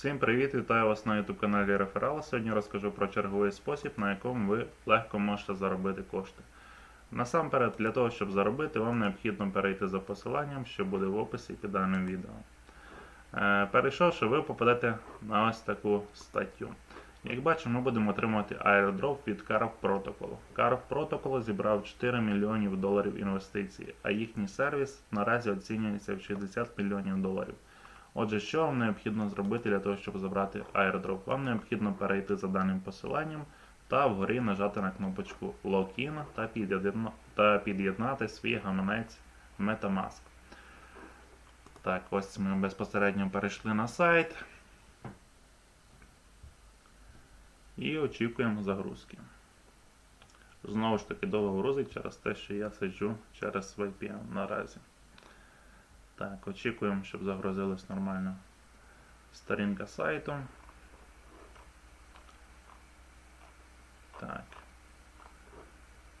Всім привіт! Вітаю вас на YouTube каналі Реферал. Сьогодні розкажу про черговий спосіб, на якому ви легко можете заробити кошти. Насамперед, для того, щоб заробити, вам необхідно перейти за посиланням, що буде в описі під даним відео. Е, Перейшовши, ви попадете на ось таку статтю. Як бачимо, ми будемо отримувати airdrop від Carve Protocol. Carve Protocol зібрав 4 мільйонів доларів інвестицій, а їхній сервіс наразі оцінюється в 60 мільйонів доларів. Отже, що вам необхідно зробити для того, щоб забрати airdrop? Вам необхідно перейти за даним посиланням та вгорі нажати на кнопочку Login та під'єдна- та під'єднати свій гаманець Metamask. Так, ось ми безпосередньо перейшли на сайт. І очікуємо загрузки. Знову ж таки довго грузить через те, що я сиджу через VPN наразі. Так, очікуємо, щоб загрузилась нормально сторінка сайту. Так.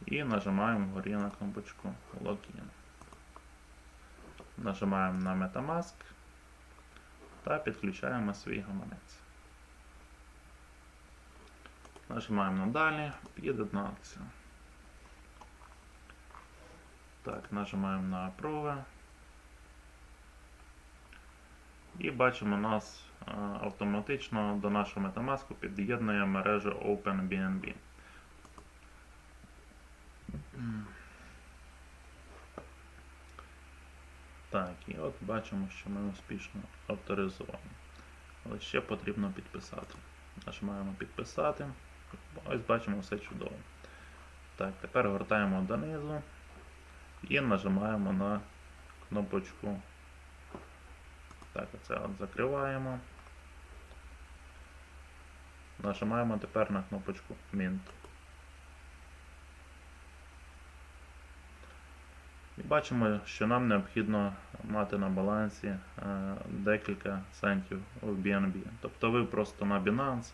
І нажимаємо вгорі на кнопочку Login. Нажимаємо на Metamask та підключаємо свій гаманець. Нажимаємо на далі, під'єднатися. Так, нажимаємо на Approve. І бачимо, нас е, автоматично до нашого Metamask під'єднує мережа OpenBNB. Так, і от бачимо, що ми успішно авторизовані. Але ще потрібно підписати. Нажимаємо підписати. Ось бачимо все чудово. Так, тепер гортаємо донизу і нажимаємо на кнопочку. Так, оце от закриваємо. Нажимаємо тепер на кнопочку Mint. І бачимо, що нам необхідно мати на балансі е, декілька центів в BNB. Тобто ви просто на Binance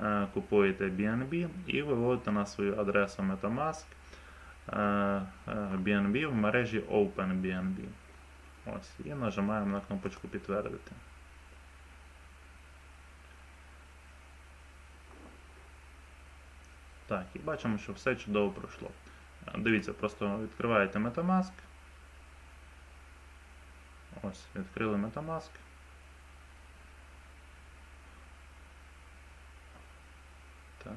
е, купуєте BNB і виводите на свою адресу Metamask е, е, BNB в мережі OpenBNB. Ось, і нажимаємо на кнопочку підтвердити. Так, і бачимо, що все чудово пройшло. Дивіться, просто відкриваєте Metamask. Ось, відкрили Metamask. Так.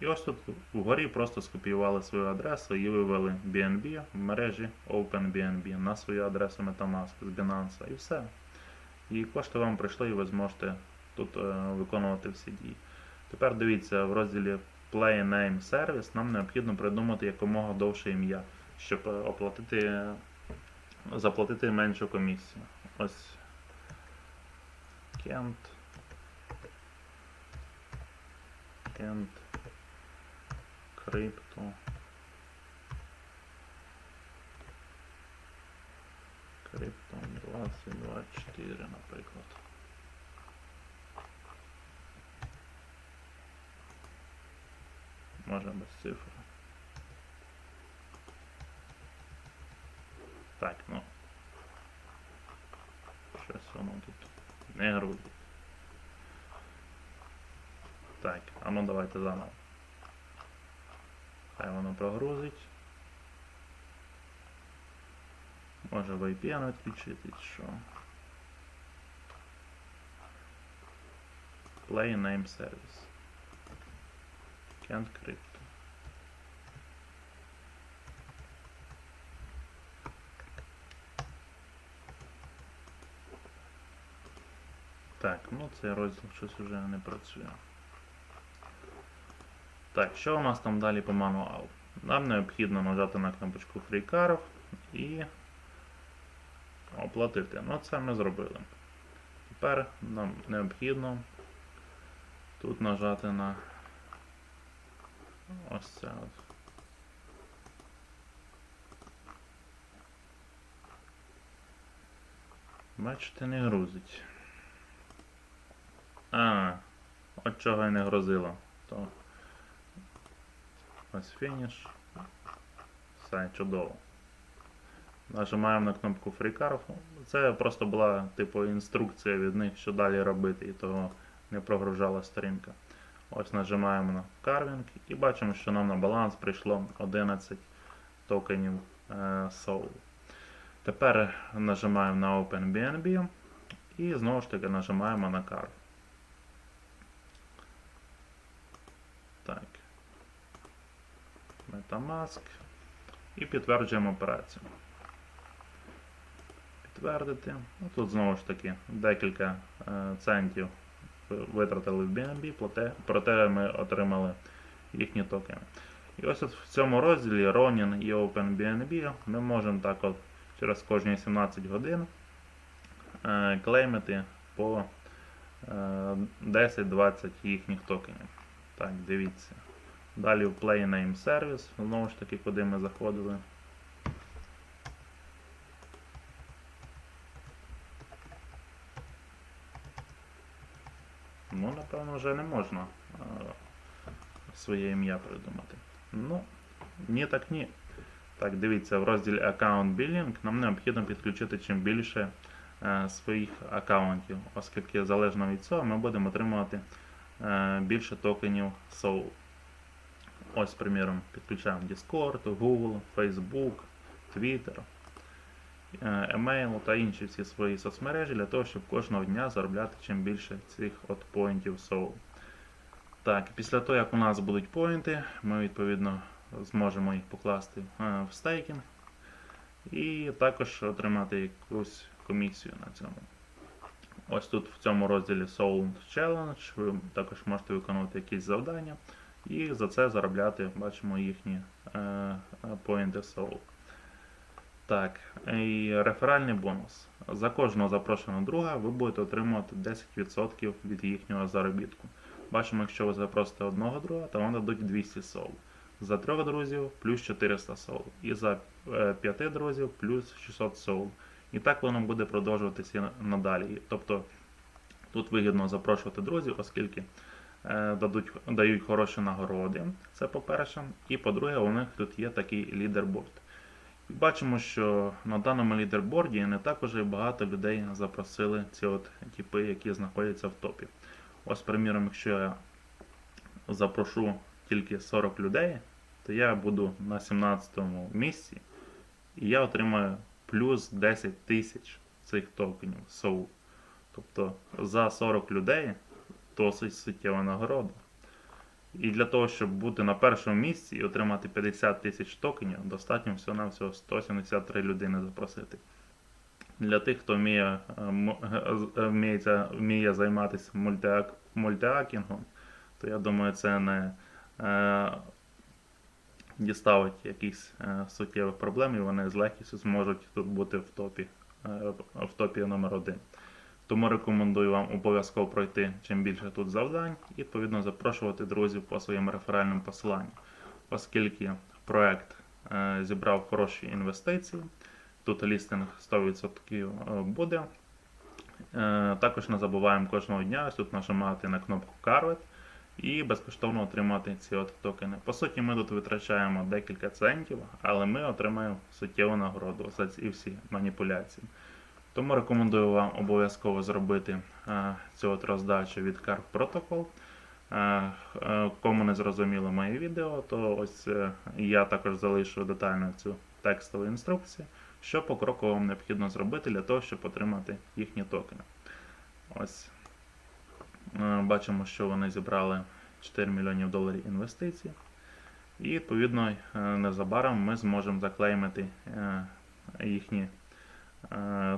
І ось тут вгорі просто скопіювали свою адресу і вивели BNB в мережі OpenBNB на свою адресу Metamask з Binance і все. І кошти вам прийшли, і ви зможете тут е, виконувати всі дії. Тепер дивіться, в розділі Play Name Service нам необхідно придумати якомога довше ім'я, щоб е, оплатити, заплатити меншу комісію. Ось Kent. Kent. Крипто. Крипто 2024, наприклад. Може без цифр. Так, ну. Щось воно тут не грузить. Так, а ну давайте заново. Хай воно прогрузить. Може VPN відключити, чи що. Play name service. Can't crypto. Так, ну цей розділ щось вже не працює. Так, що у нас там далі по мануалу? Нам необхідно нажати на кнопочку Free Carve і оплатити. Ну, це ми зробили. Тепер нам необхідно тут нажати на ось це от. Бачите, не грузить. А, от чого і не грузило. То Ось фініш. Все чудово. нажимаємо на кнопку Free Carve. Це просто була типу інструкція від них, що далі робити, і того не прогружала сторінка. Ось нажимаємо на Carving і бачимо, що нам на баланс прийшло 11 токенів е, Soul. Тепер нажимаємо на OpenBNB і знову ж таки нажимаємо на Carve. Так. Metamask. І підтверджуємо операцію. Підтвердити. Ну, тут знову ж таки декілька е, центів витратили в BNB, проте, ми отримали їхні токени. І ось в цьому розділі Ronin і OpenBNB ми можемо так от через кожні 17 годин е, клеймити по е, 10-20 їхніх токенів. Так, дивіться. Далі в Play Name Service, знову ж таки, куди ми заходили. Ну, напевно, вже не можна е, своє ім'я придумати. Ну, ні, так ні. Так, дивіться, в розділі Account Billing нам необхідно підключити чим більше е, своїх аккаунтів, оскільки залежно від цього ми будемо отримувати е, більше токенів Soul. Ось, приміром, підключаємо Discord, Google, Facebook, Twitter, е, email та інші всі свої соцмережі для того, щоб кожного дня заробляти чим більше цих от поінтів Soul. Так, після того, як у нас будуть поінти, ми відповідно зможемо їх покласти е, в стейкінг і також отримати якусь комісію на цьому. Ось тут в цьому розділі Soul Challenge ви також можете виконувати якісь завдання і за це заробляти, бачимо, їхні е, поінти Soul. Так, і реферальний бонус. За кожного запрошеного друга ви будете отримувати 10% від їхнього заробітку. Бачимо, якщо ви запросите одного друга, то вам дадуть 200 сол. За трьох друзів плюс 400 сол. І за е, п'яти друзів плюс 600 сол. І так воно буде продовжуватися надалі. Тобто тут вигідно запрошувати друзів, оскільки дадуть, дають хороші нагороди. Це по-перше. І по-друге, у них тут є такий лідерборд. Бачимо, що на даному лідерборді не так уже багато людей запросили ці от типи, які знаходяться в топі. Ось, приміром, якщо я запрошу тільки 40 людей, то я буду на 17 му місці і я отримаю плюс 10 тисяч цих токенів SOU. Тобто за 40 людей досить суттєва нагорода. І для того, щоб бути на першому місці і отримати 50 тисяч токенів, достатньо всього-навсього 173 людини запросити. Для тих, хто вміє, е, е, е, вміється, вміє займатися мультиак, мультиакінгом, то я думаю, це не е, діставить якихось суттєвих проблем, і вони з легкістю зможуть тут бути в топі, е, в топі номер один. Тому рекомендую вам обов'язково пройти чим більше тут завдань і відповідно запрошувати друзів по своїм реферальним посиланням, оскільки проект е, зібрав хороші інвестиції. Тут лістинг 100% буде. Е, Також не забуваємо кожного дня тут нажимати на кнопку Carvet і безкоштовно отримати ці от токени. По суті, ми тут витрачаємо декілька центів, але ми отримаємо суттєву нагороду за ці всі маніпуляції. Тому рекомендую вам обов'язково зробити е, цю от роздачу від Carp Protocol. Е, е, Кому не зрозуміло моє відео, то ось я також залишу детально цю текстову інструкцію, що покроково вам необхідно зробити для того, щоб отримати їхні токени. Ось бачимо, що вони зібрали 4 мільйонів доларів інвестицій. І відповідно незабаром ми зможемо заклеймити їхні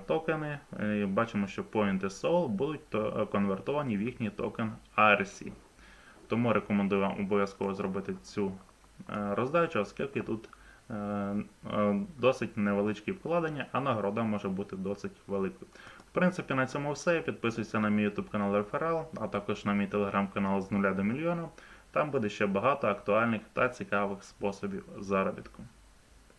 токени. І бачимо, що Point і Soul будуть е, конвертовані в їхній токен ARC. Тому рекомендую вам обов'язково зробити цю е, роздачу, оскільки тут е, е, досить невеличкі вкладення, а нагорода може бути досить великою. В принципі, на цьому все. Підписуйся на мій YouTube канал Реферал, а також на мій телеграм-канал з нуля до мільйона. Там буде ще багато актуальних та цікавих способів заробітку.